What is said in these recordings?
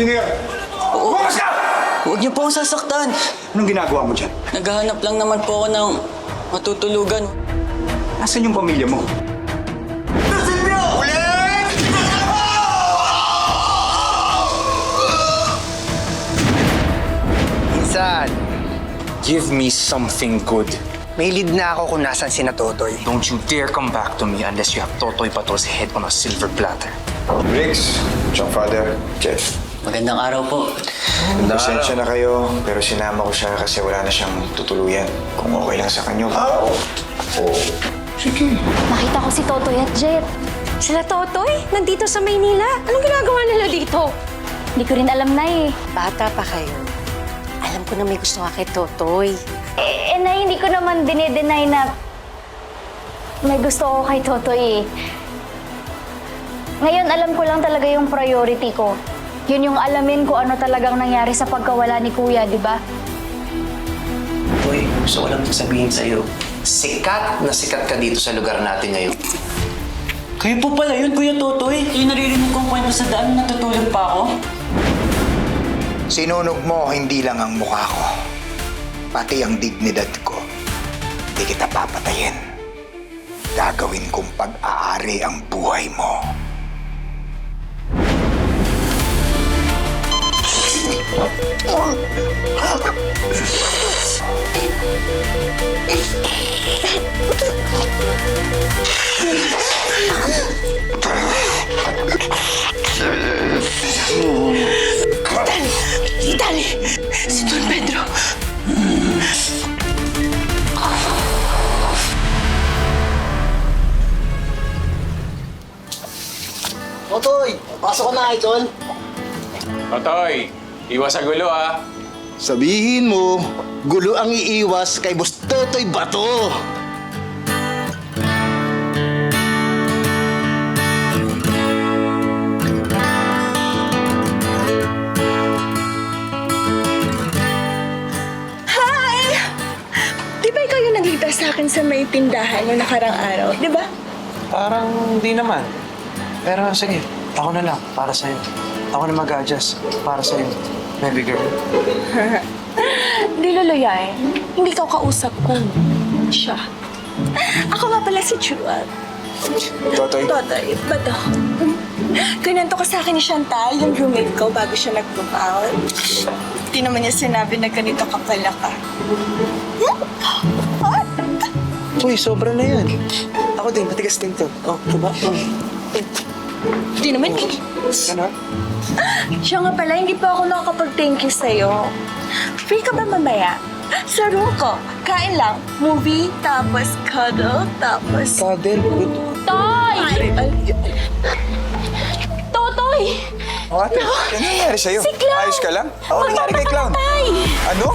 Sino yan? Bukas ka! Huwag niyo po akong sasaktan. Anong ginagawa mo dyan? Naghahanap lang naman po ako ng matutulugan. Nasaan yung pamilya mo? Minsan, Give me something good. may lead na ako kung nasan si Totoy. Don't you dare come back to me unless you have Totoy Patol's head on a silver platter. Riggs, Chong Father, Jeff. Magandang araw po. Pasensya na kayo, pero sinama ko siya kasi wala na siyang tutuluyan. Kung okay lang sa kanyo. Oh, Sige. Nakita ko si Totoy at Jet. Sila Totoy? Nandito sa Maynila? Anong ginagawa nila dito? Hindi ko rin alam na eh. Bata pa kayo. Alam ko na may gusto ka kay Totoy. Eh, eh na hindi ko naman dinedenay na may gusto ko kay Totoy eh. Ngayon alam ko lang talaga yung priority ko. Yun yung alamin ko ano talagang nangyari sa pagkawala ni Kuya, di ba? Uy, gusto ko lang sabihin sa'yo. Sikat na sikat ka dito sa lugar natin ngayon. Kayo po pala yun, Kuya Totoy. Yung naririnig kong kwento sa daan, natutulog pa ako. Sinunog mo hindi lang ang mukha ko. Pati ang dignidad ko. Hindi kita papatayin. Gagawin kong pag-aari ang buhay mo. Dali! Si Don Pedro! Totoy, pasok ka na, Idol. Totoy, iwas sa gulo ah. Sabihin mo, gulo ang iiwas kay Boss Totoy Bato. Hi! Di ba ikaw yung nagligtas sa akin sa may tindahan yung nakarang araw? Di ba? Parang di naman. Pero sige, ako na lang para sa'yo. Ako na mag-adjust para sa'yo. Baby girl. Di luluyain. Hindi ka kausap ko. Siya. Ako nga pala si Chuan. Totoy. Totoy, bato. Ganito ko sa akin ni Chantal, yung roommate ko, bago siya nag-move out. Di naman niya sinabi na ganito ka pala ka. Uy, sobra na yan. Ako din, matigas din to. Oh, diba? Di naman eh. Ganon? Siya nga pala, hindi pa ako nakakapag-thank you sa'yo. Free ka ba mamaya? Sa room ko, kain lang. Movie, tapos cuddle, tapos... Cuddle, good. Toy! Ay, ay, Totoy! Oh, ate, ano nangyari sa'yo? Si Clown! Ayos ka lang? Ano nangyari kay Clown? Ano?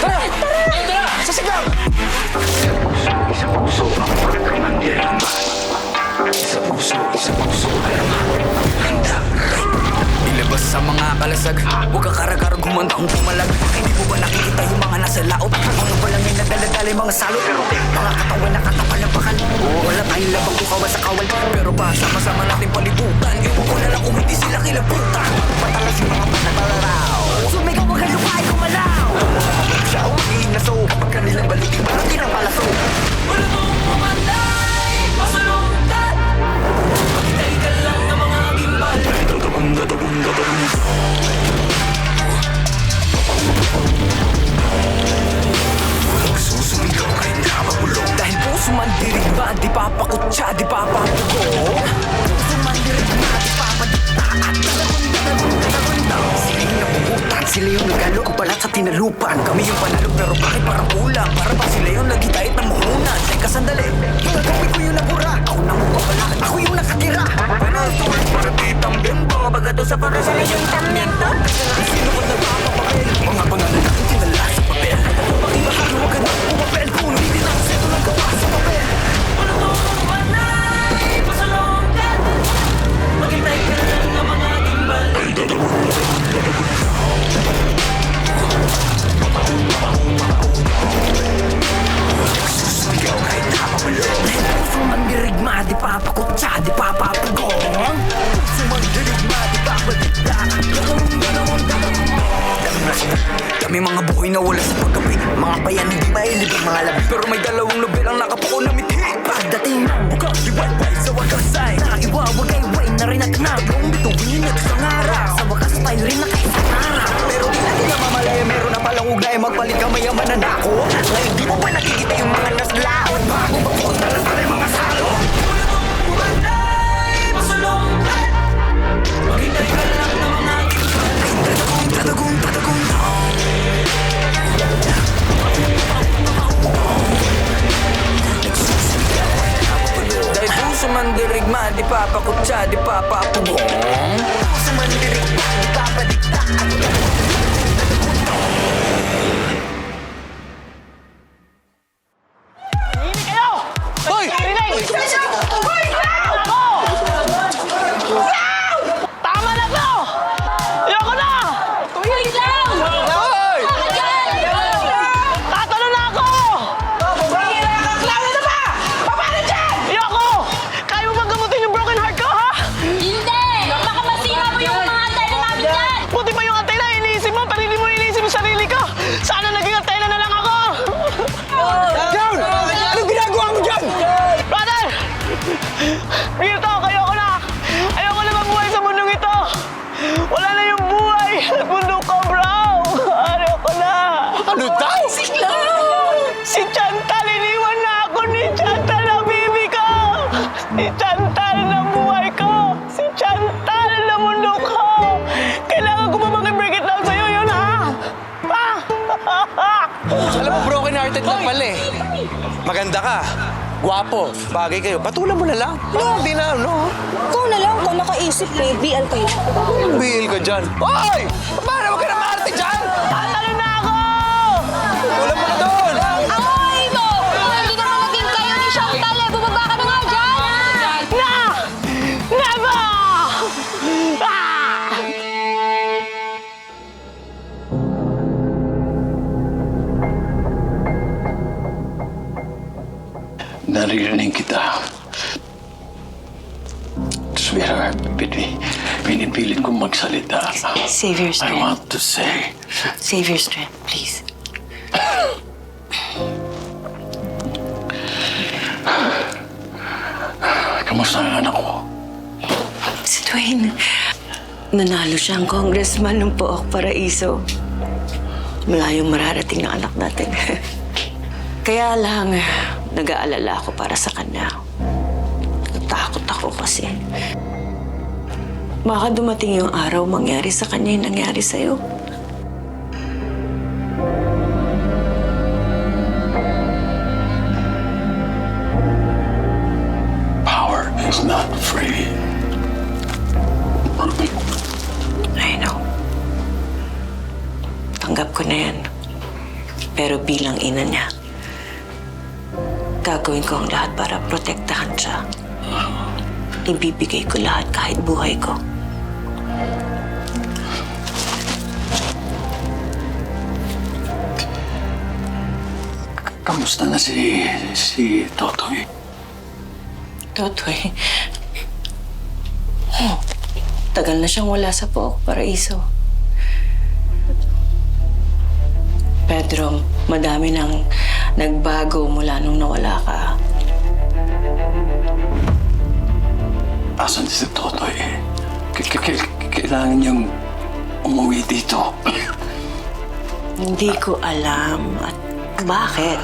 Tara! Tara! Sa si Clown! Ilabas sa mga kalasag. Huwag kang karagar gumanda kung pumalag. Hindi mo ba nakikita yung mga nasa laot? Walang yung nagdaladala yung mga salot? Mga katawan na katapalapakan Wala tayong labang kukawa sa kawal. Pero pa sama-sama natin palibutan. Iwan ko na lang kung hindi sila kilabutan. Patalas yung mga panabalaraw Sumigaw wag kang lupay kumalaw Siya ang inaso Kapag kanilang balikin malaki ng palaso Wala mong pumanday Dahil puso man dirig ba Di papakutsa, di papapugo Puso man dirig ba Di papadikta At Sila yung napuputan Sila yung nagalo Ang balat sa tinalupan. Kami yung panalo Pero bakit parang kulang Para ba sila yung nagitahit ng muhunan Teka sandali. Nagabi ko yung nabura Ako na mo papala Ako yung nakatira. Panatuloy para pagkatusa para sa inyong talento Sino ba nagpapapapel? Mga pangalan natin tinala sa papel Pakibahalo ka na pumapel Kung hindi na seto lang ka pa sa papel Maghintay ka lang ng mga timbal Ay, dadawin Susigaw kahit hapapalong From ang dirigma, di papakutsa, di papapagong Dami mga buhay na wala sa pagkapi Mga payan hindi mahilig ang mga labi. Pero may dalawang nobel ang nakapuko na mithi. Pagdating ng bukas, iwayway sa wagas ay Naiwa, wagayway, narinak na Tatlong bituin at isang araw Sa wakas tayo rin nakaisang araw Pero di natin na mamalaya, meron na palang ugnay Magpalit ka mayaman na dako. Ngayon di mo ba nakikita yung mga naslaon Bago ba punta na mga salon puso man dirigma, di papakutsa, di papapugong Puso di papadikta Maganda ka. Gwapo. Bagay kayo. Patulan mo na lang. No, hindi na, no. Ikaw na lang kung nakaisip eh. BL kayo. Bihil ka dyan. Hoy! Paano Naririnig kita. Sweetheart, pini, pinipilit kong magsalita. Save your I strength. want to say, Save your strength, please. kamusta ang anak ko? Si Dwayne, nanalo siyang congressman ng Pook Paraiso. Malayong mararating na anak natin. Kaya lang, nag-aalala ako para sa kanya. Natakot ako kasi. Baka dumating yung araw mangyari sa kanya yung nangyari sa'yo. Power is not free. I know. Tanggap ko na yan. Pero bilang ina niya, gagawin ko ang lahat para protektahan siya. Ibibigay ko lahat kahit buhay ko. Kamusta na si, si Totoy? Totoy. Oh, tagal na siyang wala sa Pook Paraiso. Pedro, madami nang nagbago mula nung nawala ka. Asan si Totoy? K- k- k- kailangan niyang umuwi dito. Hindi ko alam at bakit.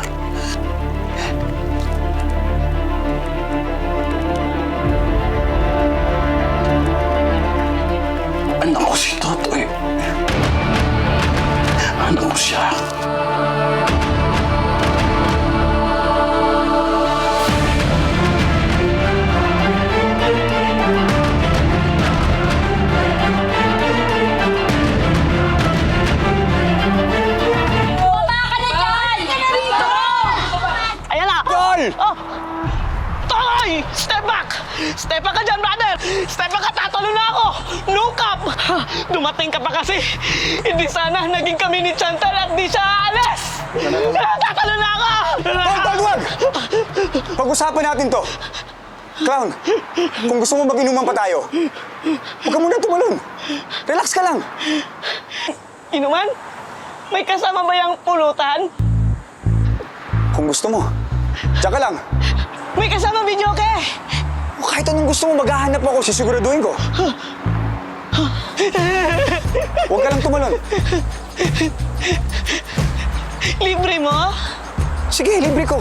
Anak ko si Totoy. Anak ko siya. Step ka dyan, brother! Step ka, tatalo na ako! Look up! Ha, Dumating ka pa kasi! Hindi sana naging kami ni Chantal at di siya aalis! Ah, Tatalo na ako! Tol, tol, wag! Pag-usapan natin to. Clown, kung gusto mo mag-inuman pa tayo, huwag ka muna tumalon. Relax ka lang. Inuman? May kasama ba yung pulutan? Kung gusto mo. Tsaka lang, May kasama video ke! kahit anong gusto mo, maghahanap ako, sisiguraduhin ko. Huwag ka lang tumalon. Libre mo? Sige, libre ko.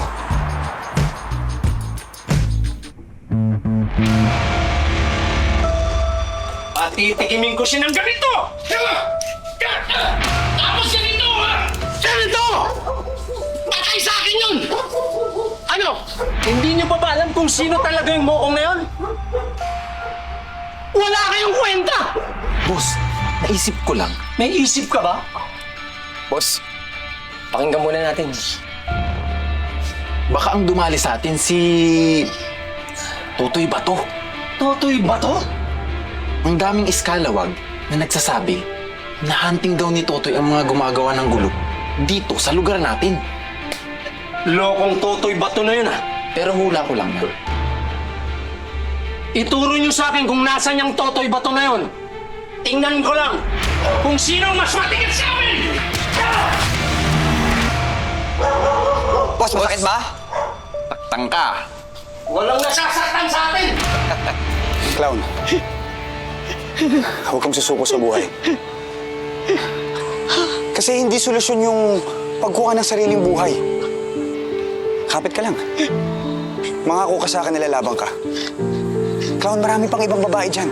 Patitikimin ko siya ng ganito! Tapos ganito, ha? Ganito! Patay sa akin yun! Ano? Hindi niyo pa ba alam kung sino talaga yung mokong na yun? Wala kayong kwenta! Boss, naisip ko lang. May isip ka ba? Boss, pakinggan muna natin. Baka ang dumali sa atin si... Totoy Bato. Totoy ba to? Ang daming iskalawag na nagsasabi na hunting daw ni Totoy ang mga gumagawa ng gulo dito sa lugar natin. Lokong Totoy Bato na yun, ha? Pero hula ko lang yan. Ituro niyo sa akin kung nasan yung Totoy Bato na yun. Tingnan ko lang kung sino mas matigas sa amin! Boss, masakit ba? Tangka. Walang nasasaktan sa atin! Clown. Huwag kang susuko sa buhay. Kasi hindi solusyon yung pagkuha ng sariling buhay. Ka lang. Mangako ka sa akin na lalabang ka. Clown, marami pang ibang babae dyan.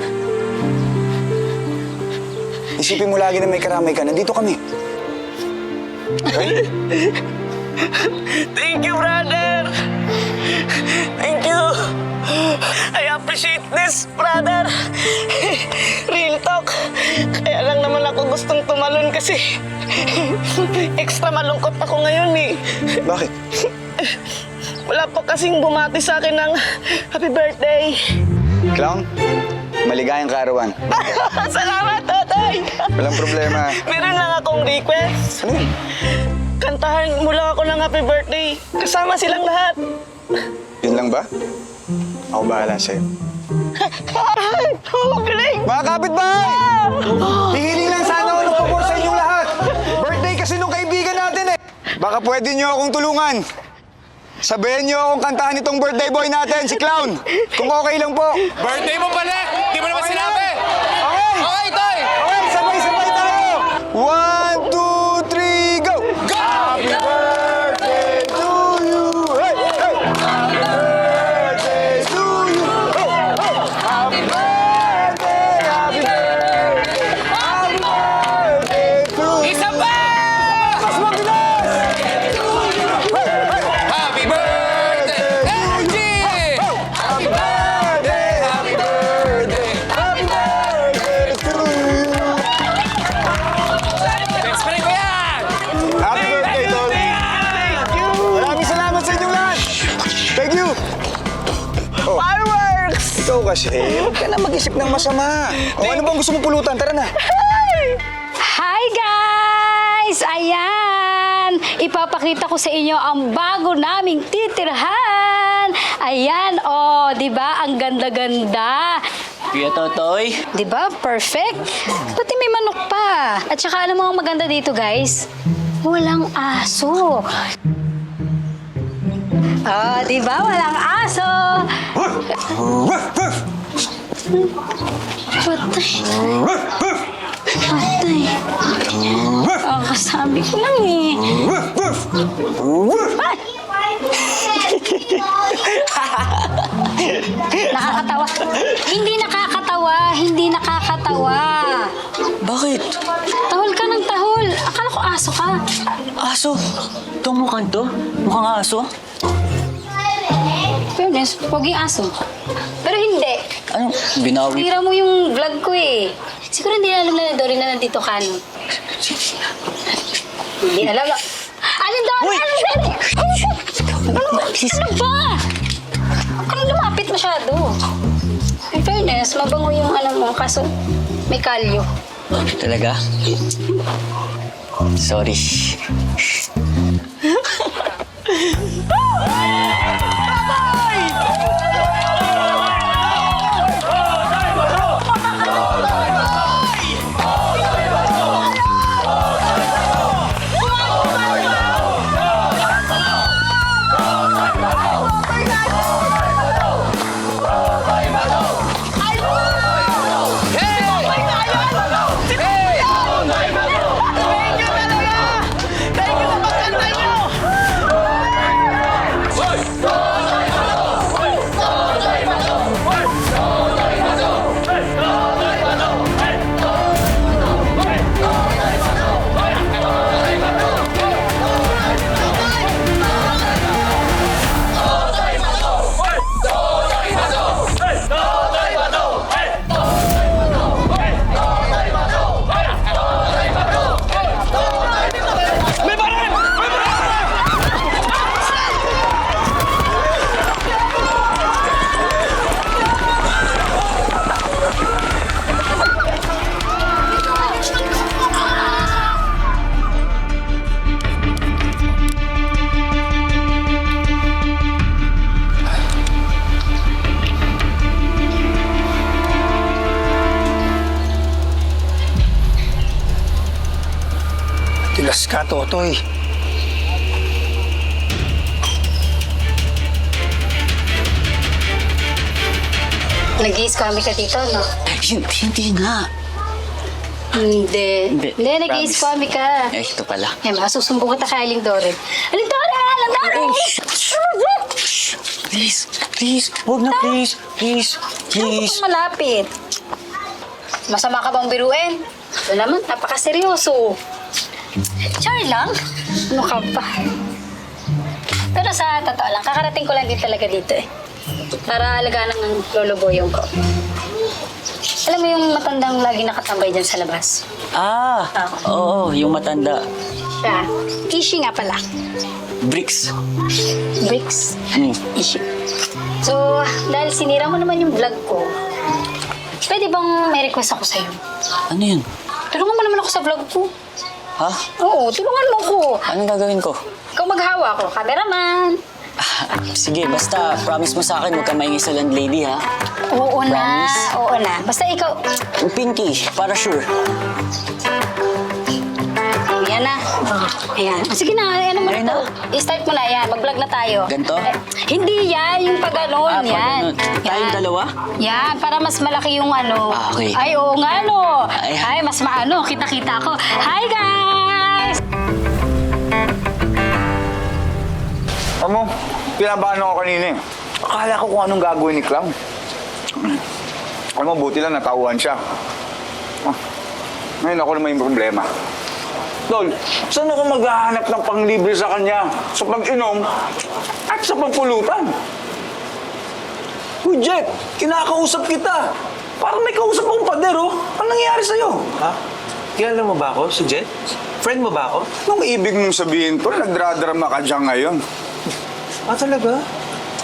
Isipin mo lagi na may karamay ka. Nandito kami. Okay? Thank you, brother! Thank you! I appreciate this, brother! Real talk. Kaya lang naman ako gustong tumalon kasi extra malungkot ako ngayon eh. Bakit? Wala pa kasing bumati sa akin ng happy birthday. Clown, maligayang karawan. Salamat, Totoy! Walang problema. Meron lang akong request. Ano yun? Kantahan mo lang ako ng happy birthday. Kasama silang lahat. Yun lang ba? Ako bahala sa'yo. Ay, oh, galing! Mga kapitbahay! Hihiling lang sana ako ng pabor sa inyong lahat. Birthday kasi nung kaibigan natin eh. Baka pwede niyo akong tulungan. Sabihin niyo akong kantahan itong birthday boy natin, si Clown. Kung okay lang po. Birthday mo pala! Di mo naman sinabi! Okay! Okay, Toy! Okay, sabay-sabay tayo! One, Kasi, huwag ka na mag-isip ng masama. O ano bang gusto mong pulutan? Tara na! Hi guys! Ayan! Ipapakita ko sa inyo ang bago naming titirhan. Ayan, oh, 'di ba? Ang ganda-ganda. Kuya Totoy, 'Di ba? Perfect. Pati may manok pa. At saka alam mo ang maganda dito, guys? Walang aso. Oh, 'di ba? Walang aso. Patay. Patay. Ang kasabi ko lang eh. Ay! nakakatawa. Hindi nakakatawa. Hindi nakakatawa. bakit? Tahol ka ng tahol. Akala ko aso ka. Aso? Itong mukhang to? Mukhang aso? Fairness, poging aso. Pero hindi. Ano? Binawi? Tira mo yung vlog ko eh. Siguro hindi alam na ni Dory na nandito ka, no? Hindi alam. Alin Dory? Uy! Dory? Ano, ano ba? Ano lumapit masyado? In fairness, mabango yung ano mo, kaso may kalyo. Talaga? Sorry. Relax ka, Totoy. Nag-i-scammy ka dito, no? Hindi, hindi nga. Hindi. Hindi, Hindi, nag-i-scammy ka. Eh, ito pala. Eh, masusumbong kita kay Aling Dore. Aling Dore! Aling Dore! Please, please, huwag na please, please, please. Malapit. Masama ka bang biruin? Ito naman, napakaseryoso. Char lang? Ano ka ba? Pero sa totoo lang, kakarating ko lang din talaga dito eh. Para alagaan ng lolo boyong ko. Alam mo yung matandang lagi nakatambay dyan sa labas? Ah, oo, yung matanda. Siya. Ishi nga pala. Bricks. Bricks. Hmm. Ishi. So, dahil sinira mo naman yung vlog ko, pwede bang may request ako sa'yo? Ano yun? Tulungan mo naman ako sa vlog ko. Ha? Oo, tulungan mo ko. Anong gagawin ko? Ikaw maghawa ko, cameraman. Ah, sige, basta promise mo sa akin, huwag ka maingay sa landlady, ha? Oo na, Promise? oo na. Basta ikaw, Pinky, para sure. yan na. Ayan. Ah, Sige na, ano mo na to. I-start mo na yan. Mag-vlog na tayo. Ganto? Eh, hindi yan, yung pag ganon, Ah, pag yan. Tayong Yan. dalawa? Yan, para mas malaki yung ano. Ah, okay. Ay, oo nga, no. Ay, Ay, mas maano, kita-kita ko. Hi, guys! Amo, pinabahan ako kanina eh. Akala ko kung anong gagawin ni Clown. Alam mo, buti lang natauhan siya. Ah, ngayon ako naman yung problema. Tol, saan ako maghahanap ng panglibre sa kanya? Sa pag-inom at sa pagpulutan? Uy, Jet, kinakausap kita. Parang may kausap akong pader, oh. Anong nangyayari sa'yo? Ha? Kilala mo ba ako, si Jet? Friend mo ba ako? Anong ibig mong sabihin, Tol? Nagdradrama ka dyan ngayon. Ah, talaga?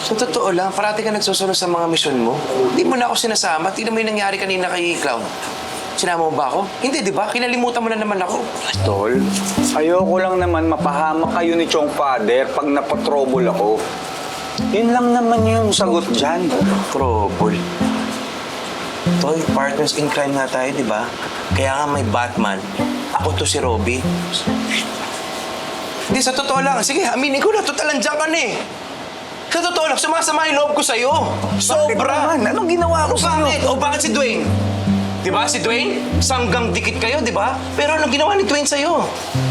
Sa totoo lang, parati ka nagsusunod sa mga misyon mo. Hindi mo na ako sinasama. Tingnan mo yung nangyari kanina kay Clown. Sinama mo ba ako? Hindi, di ba? Kinalimutan mo na naman ako. Tol, ayoko lang naman mapahamak kayo ni Chong Father pag napatrobol ako. Yun lang naman yung sagot dyan. Trouble. Toy, partners in crime nga tayo, di ba? Kaya nga may Batman. Ako to si Robby. Hindi, sa totoo lang. Sige, aminin ko na. Total, andyan ka na eh. Sa totoo lang, sumasama yung loob ko sa'yo. Sobra. naman? Anong ginawa ko O sa'yo? bakit? O bakit si Dwayne? Di ba si Dwayne? Sanggang dikit kayo, di ba? Pero anong ginawa ni Dwayne sa'yo?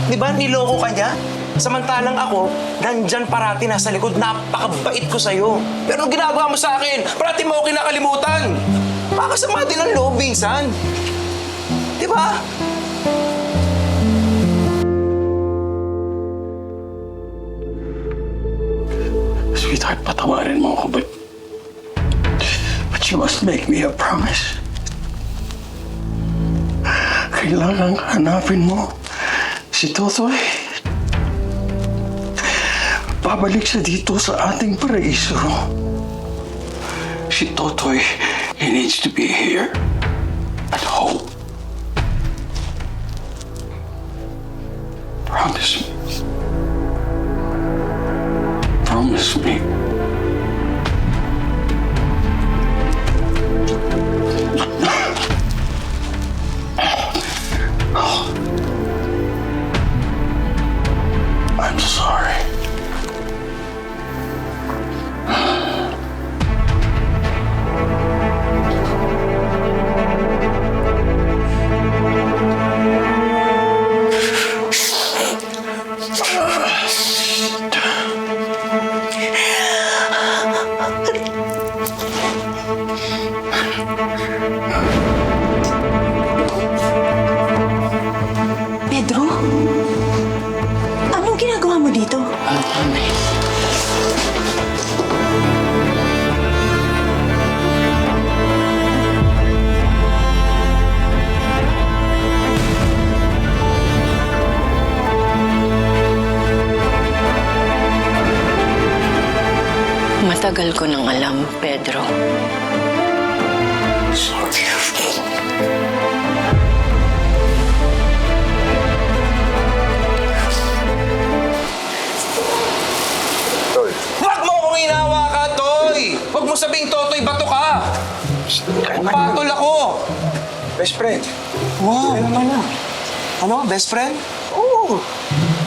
Di ba? Niloko ka niya? Samantalang ako, nandyan parati nasa likod, napakabait ko sa'yo. Pero anong ginagawa mo sa akin? Parati mo ako kinakalimutan. Pakasama din ang loob, minsan. Di ba? Sweetheart, patawarin mo ako, but... But you must make me a promise. Kailangan hanapin mo si Totoy. Babalik siya dito sa ating paraiso. Si Totoy, he needs to be here Tol, Huwag mo akong inawa ka, Toy! Huwag mo sabing Totoy, bato ka! Patol ako! best friend. Wow! Ano, best friend? Oo, Oh,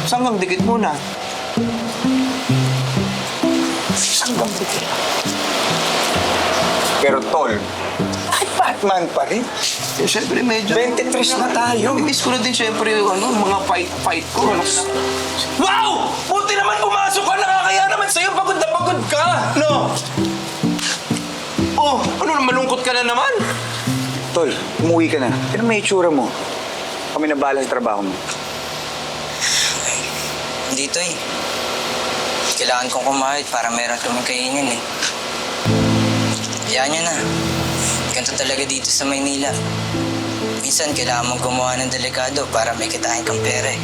sanggang dikit muna. Sanggang dikit. Pero tol, Batman pa rin? Eh, syempre medyo... 23 na tayo. Miss ko na din syempre yung ano, mga fight-fight ko. Ano. Wow! Buti naman pumasok ka! Nakakaya naman sa'yo! Pagod na pagod ka! No? Oh, ano na malungkot ka na naman? Tol, umuwi ka na. Pero may itsura mo. Kami na bahala sa trabaho mo. Dito eh. Kailangan kong kumahit para meron kaming kainin eh. Hayaan nyo na. Ganito talaga dito sa Maynila. Minsan kailangan mong gumawa ng delikado para may kitain kang pera eh.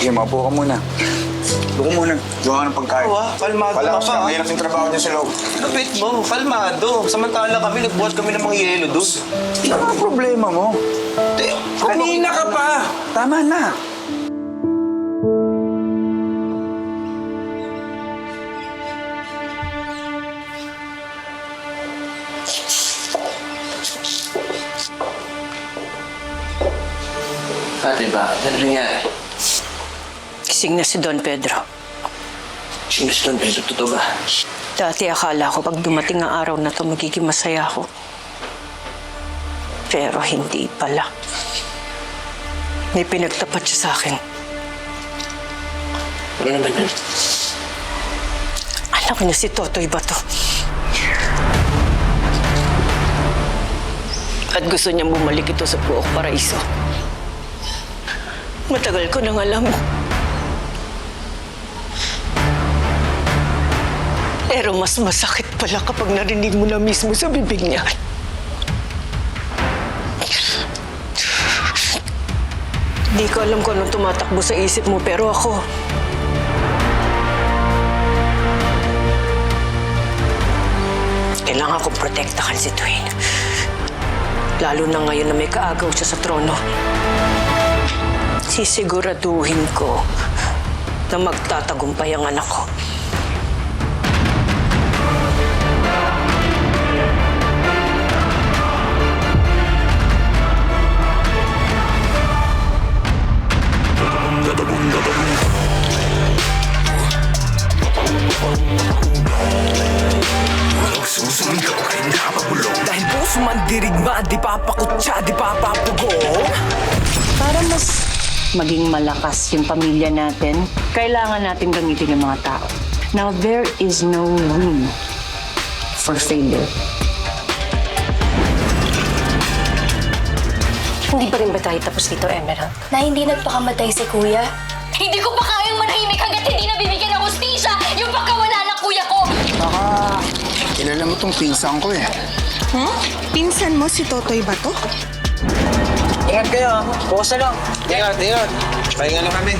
Sige, maupo ka muna. Doon ka muna. Gawa ka ng pagkain. Oo ah, kalmado Wala ka pa. ang hirap yung trabaho niya sa loob. Lapit mo, kalmado. Samantala kami, nagbuhat kami ng mga yelo doon. Ano ang problema mo? Kanina ka pa! Tama na. Ate ba? Ano nangyari? Kising na si Don Pedro. Sino si Don Pedro? Totoo ba? Dati akala ko pag dumating ang araw na to magiging masaya ako. Pero hindi pala. May pinagtapat siya sa akin. Ano naman yun? Anak niya si Totoy ba to? At gusto niyang bumalik ito sa Puok Paraiso. Matagal ko nang alam. Pero mas masakit pala kapag narinig mo na mismo sa bibig niya. Di ko alam kung anong tumatakbo sa isip mo, pero ako, Kailangan kong protektahan si Dwayne. Lalo na ngayon na may kaagaw siya sa trono. Sisiguraduhin ko na magtatagumpay ang anak ko. Dahil puso man dirigma Di papakutsa, di papapugo Para mas maging malakas yung pamilya natin, kailangan natin gamitin yung mga tao. Now, there is no room for failure. Hindi pa rin ba tayo tapos dito, Emerald? Na hindi nagpakamatay si Kuya? Hindi ko pa kayang manahimik hanggat hindi nabibigyan ng hustisya yung pagkawala ng kuya ko! Baka kilala mo tong pinsan ko eh. Huh? Pinsan mo si Totoy ba to? Ingat kayo, bukas na lang. Ingat, ingat. Pahinga lang kami.